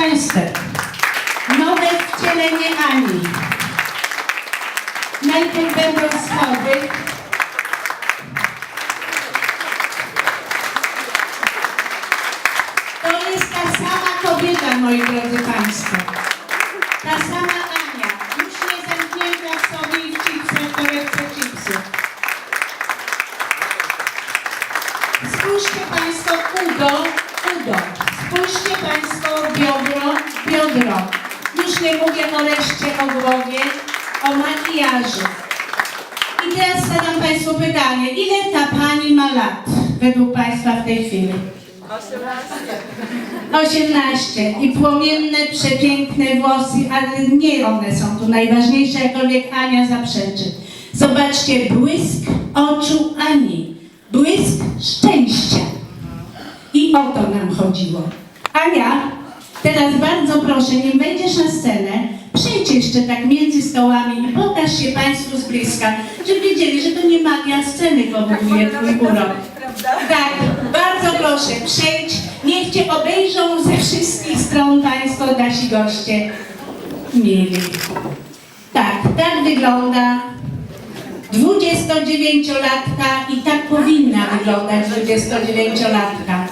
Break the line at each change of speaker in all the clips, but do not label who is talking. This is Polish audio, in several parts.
Państwem, nowe wcielenie Ani. Najpierw będą schody. To jest ta sama kobieta, moi drodzy Państwo. Ta sama Ania, już nie zamknięta w sobie i w chipsach, torebce chipsów. Spójrzcie Państwo udo, udo. Spójrzcie Państwo biodro, biodro. Już nie mówię o o głowie, o makijażu. I teraz zadam Państwu pytanie, ile ta Pani ma lat według Państwa w tej chwili? 18 i płomienne, przepiękne włosy, ale nie one są tu najważniejsze, jakkolwiek Ania zaprzeczy. Zobaczcie błysk oczu Ani, błysk szczęścia. I o to nam chodziło. Ania, teraz bardzo proszę, nim wejdziesz na scenę, przejdź jeszcze tak między stołami i pokaż się Państwu z bliska, żeby wiedzieli, że to nie magia sceny powoduje Twój urok. Tak, bardzo proszę, przejdź, niech Cię obejrzą ze wszystkich stron Państwo, nasi goście mieli. Tak, tak wygląda 29-latka i tak powinna wyglądać 29-latka.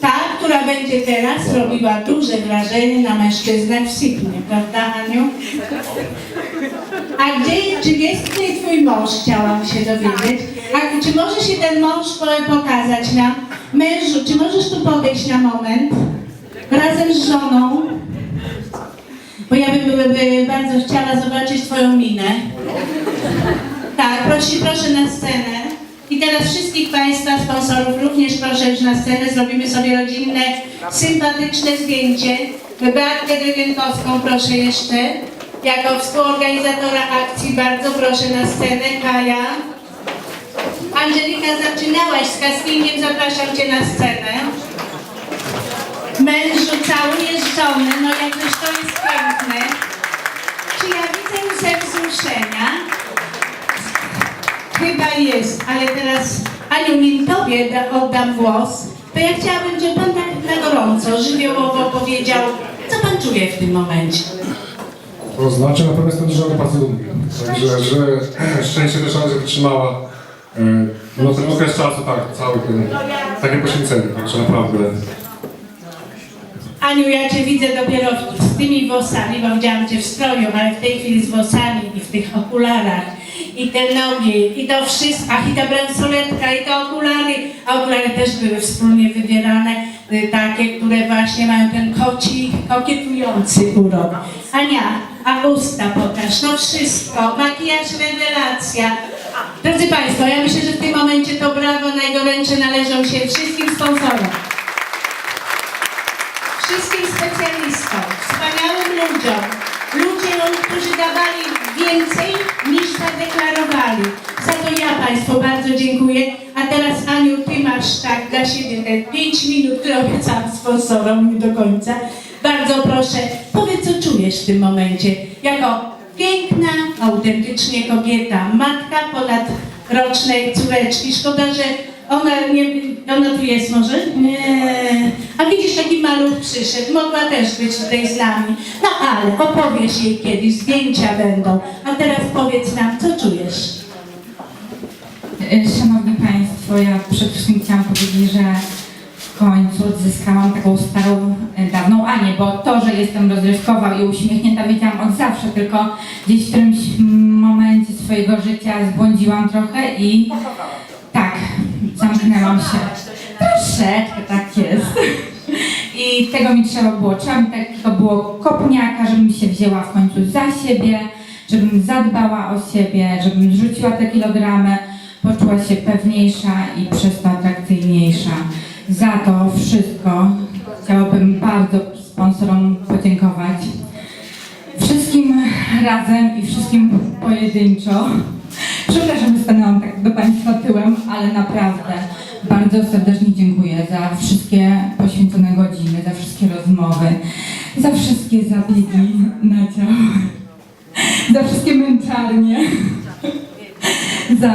Ta, która będzie teraz robiła duże wrażenie na mężczyznach w Sydney, prawda Aniu? A gdzie, czy jest tutaj twój mąż, chciałam się dowiedzieć. A czy może się ten mąż po- pokazać nam? Mężu, czy możesz tu podejść na moment? Razem z żoną? Bo ja bym by, bardzo chciała zobaczyć twoją minę. Tak, proszę, proszę na scenę. I teraz wszystkich Państwa sponsorów również proszę już na scenę. Zrobimy sobie rodzinne, sympatyczne zdjęcie. Beatkę Drygentowską proszę jeszcze. Jako współorganizatora akcji bardzo proszę na scenę. Kaja. Angelika, zaczynałaś z castingiem, zapraszam Cię na scenę. Mężu całujesz żonę, no jakżeż to jest piękne. Czy ja widzę łzę wzruszenia? Chyba jest, ale teraz Aniu, Tobie da, oddam głos, to ja chciałabym, żeby Pan tak na gorąco, żywiołowo powiedział, co Pan czuje w tym momencie.
To znaczy na pewno jestem żony pacjentki. Także, że szczęście też że wytrzymała e, no ten okres czasu, tak, cały ten, takie poświęcenie, także naprawdę.
Aniu, ja Cię widzę dopiero z tymi włosami, bo widziałam Cię w stroju, ale w tej chwili z włosami i w tych okularach. I te nogi, i to wszystko, ach i ta bransoletka, i te okulary. A okulary też były wspólnie wybierane, y, takie, które właśnie mają ten koci, kokietujący urok. Ania, a usta pokaż, no wszystko, makijaż, rewelacja. Drodzy Państwo, ja myślę, że w tym momencie to brawo najgoręcze należą się wszystkim sponsorom wszystkim specjalistom, wspaniałym ludziom, ludziom, którzy dawali więcej niż zadeklarowali. Za to ja Państwu bardzo dziękuję. A teraz Aniu, Ty masz tak dla siebie te 5 minut, które obiecałam sponsorom do końca. Bardzo proszę, powiedz co czujesz w tym momencie. Jako piękna, autentycznie kobieta, matka ponadrocznej córeczki. Szkoda, że ona nie, ona tu jest może? Nie. A widzisz, taki maluch przyszedł, mogła też być tutaj z nami. No ale opowiesz jej kiedyś, zdjęcia będą. A teraz powiedz nam, co czujesz?
E, Szanowni Państwo, ja przede wszystkim chciałam powiedzieć, że w końcu odzyskałam taką starą, e, dawną Anię, bo to, że jestem rozrywkowa i uśmiechnięta wiedziałam od zawsze, tylko gdzieś w którymś momencie swojego życia zbłądziłam trochę i zamknęłam się. Troszeczkę tak jest. I tego mi trzeba było, trzeba mi takiego było kopniaka, żebym się wzięła w końcu za siebie, żebym zadbała o siebie, żebym zrzuciła te kilogramy, poczuła się pewniejsza i przez to atrakcyjniejsza. Za to wszystko chciałabym bardzo sponsorom podziękować. Wszystkim razem i wszystkim pojedynczo. Przepraszam, że stanęłam tak do Państwa tyłem, ale naprawdę bardzo serdecznie dziękuję za wszystkie poświęcone godziny, za wszystkie rozmowy, za wszystkie zabiegi na ciało, za wszystkie męczarnie, za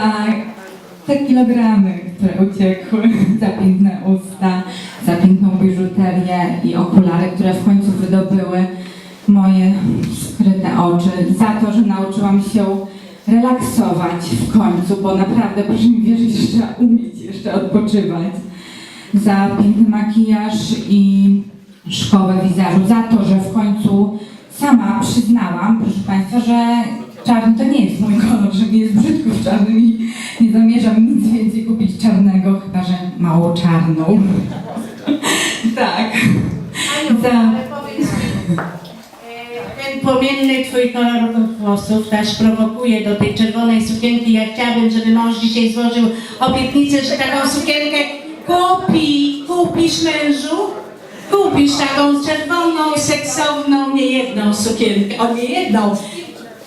te kilogramy, które uciekły, za piękne usta, za piękną biżuterię i okulary, które w końcu wydobyły moje skryte oczy, za to, że nauczyłam się relaksować w końcu, bo naprawdę proszę mi wierzyć, że trzeba umieć jeszcze odpoczywać, za piękny makijaż i szkołę wizażu, za to, że w końcu sama przyznałam, proszę Państwa, że czarny to nie jest mój kolor, że mi jest brzydko w czarnym i nie zamierzam nic więcej kupić czarnego, chyba że mało czarną. tak. Za-
płomienny twój kolor włosów też prowokuje do tej czerwonej sukienki. Ja chciałabym, żeby mąż dzisiaj złożył obietnicę, że taką sukienkę kupi, kupisz mężu. Kupisz taką czerwoną, seksowną, niejedną sukienkę. O, niejedną.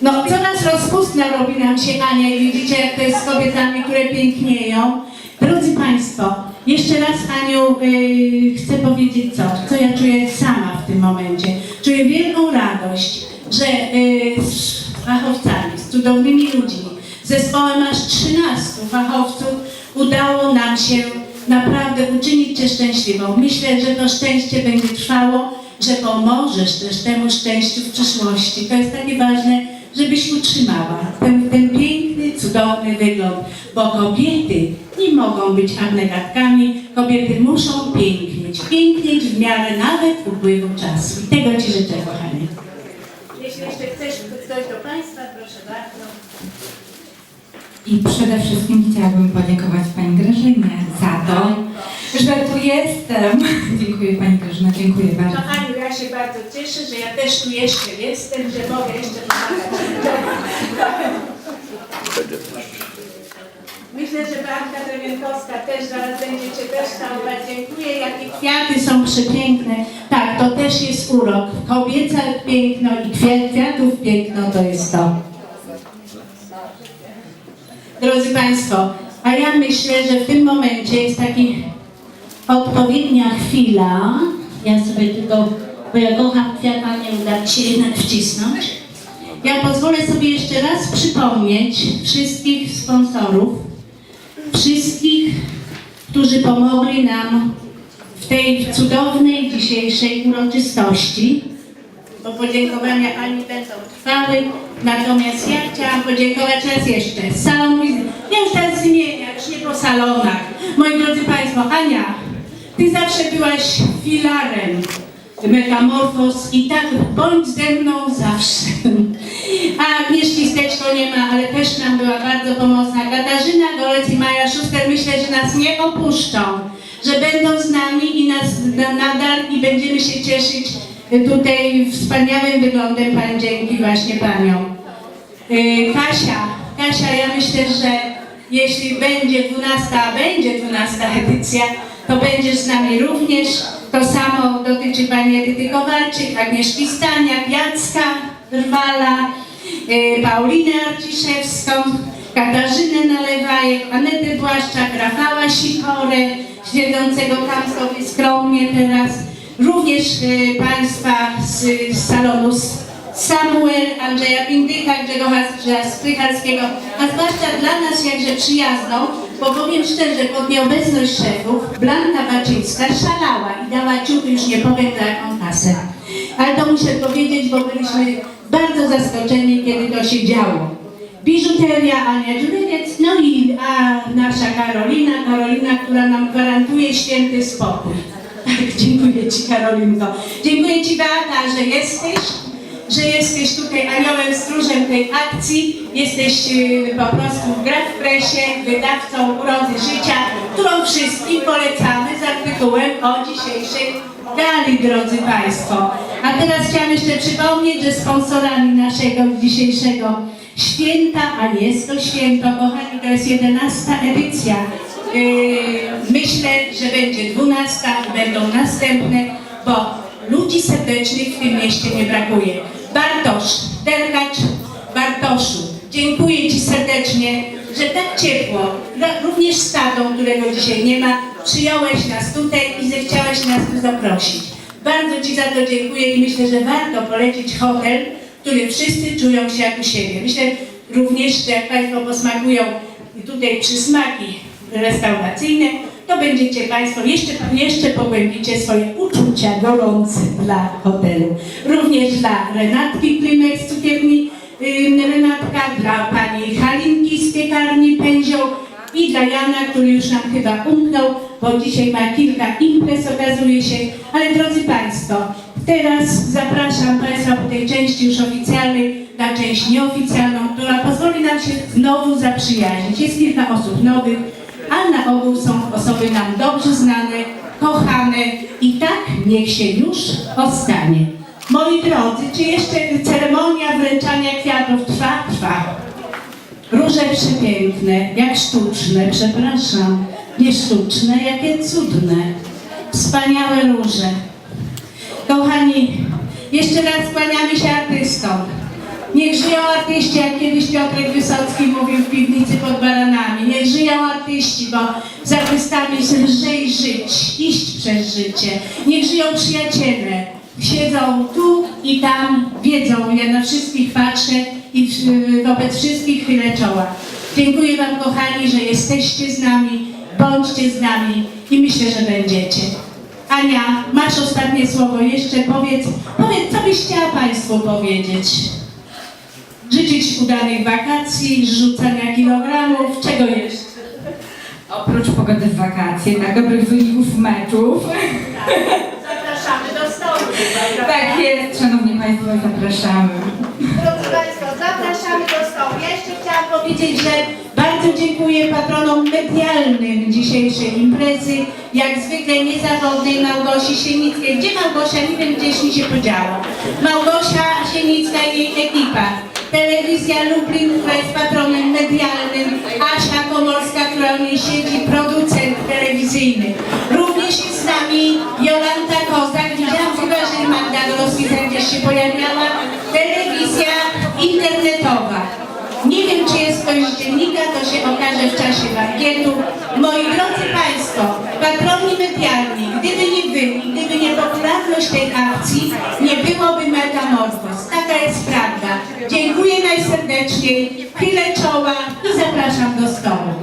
No, coraz rozpustna robi nam się Ania i widzicie, jak to jest z kobietami, które pięknieją. Drodzy Państwo, jeszcze raz Aniu yy, chcę powiedzieć co, co ja czuję sama w tym momencie. Czuję wielką radość, że yy, z fachowcami, z cudownymi ludźmi, zespołem aż 13 fachowców udało nam się naprawdę uczynić Cię szczęśliwą. Myślę, że to szczęście będzie trwało, że pomożesz też temu szczęściu w przyszłości. To jest takie ważne, żebyś utrzymała ten, ten cudowny wygląd, bo kobiety nie mogą być abnegatkami, kobiety muszą pięknieć, pięknieć w miarę nawet upływu czasu. I tego Ci życzę, kochanie. Jeśli jeszcze chcesz coś do Państwa, proszę bardzo.
I przede wszystkim chciałabym podziękować Pani Grażynie za to, że tu jestem. dziękuję Pani Grażyna, dziękuję bardzo.
Kochani, ja się bardzo cieszę, że ja też tu jeszcze jestem, że mogę jeszcze pomagać. Myślę, że Beatka Drewienkowska też zaraz będzie Cię też całować. Dziękuję, jakie kwiaty są przepiękne. Tak, to też jest urok. Kobieca piękno i kwiat, kwiatów piękno to jest to. Drodzy Państwo, a ja myślę, że w tym momencie jest taki odpowiednia chwila. Ja sobie tylko, bo ja kocham kwiata, nie uda mi się jednak wcisnąć. Ja pozwolę sobie jeszcze raz przypomnieć wszystkich sponsorów, wszystkich, którzy pomogli nam w tej cudownej dzisiejszej uroczystości. Bo podziękowania Ani będą trwały. Natomiast ja chciałam podziękować raz jeszcze. Salon, ja już teraz zmieniam, już nie po salonach. Moi drodzy Państwo, Ania, Ty zawsze byłaś filarem metamorfoz i tak bądź ze mną zawsze. A Agnieszki Steczko nie ma, ale też nam była bardzo pomocna. Katarzyna Golec i Maja Szuster myślę, że nas nie opuszczą, że będą z nami i nas na, nadal i będziemy się cieszyć tutaj wspaniałym wyglądem Pań dzięki właśnie Paniom. Yy, Kasia, Kasia, ja myślę, że jeśli będzie 12, a będzie 12 edycja, to będziesz z nami również. To samo dotyczy Pani Edyty Kowalczyk, Agnieszki Staniak, Jacka Drwala, yy, Paulinę Arciszewską, Katarzynę Nalewajek, Anetę Błaszczak, Rafała Sikorę, siedzącego tam sobie skromnie teraz, również yy, Państwa z, salonu Samuel, Andrzeja Pindycha, Grzegorza Strychalskiego, a zwłaszcza dla nas jakże przyjazną, bo powiem szczerze, pod nieobecność szefów Blanka Baczyńska szalała i dała ciuchy, już nie powiem za jaką kasę. Ale to muszę powiedzieć, bo byliśmy bardzo zaskoczeni, kiedy to się działo. Biżuteria Ania Dziurewiec, no i a nasza Karolina, Karolina, która nam gwarantuje święty spokój. Tak, dziękuję Ci Karolinko. Dziękuję Ci Beata, że jesteś, że jesteś tutaj aniołem stróżem tej akcji. Jesteś y, po prostu w Gra w Presie, wydawcą Urody Życia, którą wszystkim polecamy z artykułem o dzisiejszej gali, drodzy Państwo. A teraz chciałam jeszcze przypomnieć, że sponsorami naszego dzisiejszego święta, a jest to święto, kochani, to jest 11 edycja Yy, myślę, że będzie 12 i będą następne, bo ludzi serdecznych w tym mieście nie brakuje. Bartosz, Derkacz, Bartoszu, dziękuję Ci serdecznie, że tak ciepło, również z tatą, którego dzisiaj nie ma, przyjąłeś nas tutaj i zechciałeś nas tu zaprosić. Bardzo Ci za to dziękuję i myślę, że warto polecić hotel, w którym wszyscy czują się jak u siebie. Myślę również, że jak Państwo posmakują tutaj przysmaki restauracyjne, to będziecie Państwo jeszcze, jeszcze pogłębicie swoje uczucia gorące dla hotelu. Również dla Renatki Klimek z cukierni Renatka, dla Piekarni Pędzioł i dla Jana, który już nam chyba umknął, bo dzisiaj ma kilka imprez, okazuje się. Ale drodzy Państwo, teraz zapraszam Państwa po tej części już oficjalnej na część nieoficjalną, która pozwoli nam się znowu zaprzyjaźnić. Jest kilka osób nowych, a na ogół są osoby nam dobrze znane, kochane i tak niech się już ostanie. Moi drodzy, czy jeszcze ceremonia wręczania kwiatów trwa? Trwa. Róże przepiękne, jak sztuczne, przepraszam, nie sztuczne, jakie cudne. Wspaniałe róże. Kochani, jeszcze raz kłaniamy się artystom. Niech żyją artyści, jak kiedyś Piotrek Wysocki mówił w piwnicy pod baranami. Niech żyją artyści, bo z artystami lżej żyć, iść przez życie. Niech żyją przyjaciele. Siedzą tu i tam, wiedzą, ja na wszystkich patrzę i wobec wszystkich chylę czoła. Dziękuję Wam kochani, że jesteście z nami, bądźcie z nami i myślę, że będziecie. Ania, masz ostatnie słowo, jeszcze powiedz, powiedz, co byś chciała Państwu powiedzieć. Życzyć udanych wakacji, rzucania kilogramów, czego jeszcze?
Oprócz pogody w wakacje, tak dobrych wyników meczów.
Stołu.
Tak jest, szanowni państwo, zapraszamy.
Drodzy Państwo, zapraszamy do stołu. Ja jeszcze chciałam powiedzieć, że bardzo dziękuję patronom medialnym dzisiejszej imprezy. Jak zwykle niezawodnej Małgosi Sienickiej. Gdzie Małgosia? Nie wiem, gdzieś mi się podziała. Małgosia Sienicka i jej ekipa. Telewizja Lublin, która jest patronem medialnym. Asia Komorska, która u niej siedzi, producent telewizyjny. Również jest z nami Jolanta Kozak. Chyba, że Magda Gorowska gdzieś się pojawiała. Telewizja internetowa. Nie wiem, czy jest ktoś z dziennika, to się okaże w czasie bankietu. Moi drodzy Państwo, patroni medialni, gdyby nie Wy, gdyby nie popularność tej akcji, nie byłoby metamorfoz. Taka jest prawda. Dziękuję najserdeczniej, chylę czoła i zapraszam do stołu.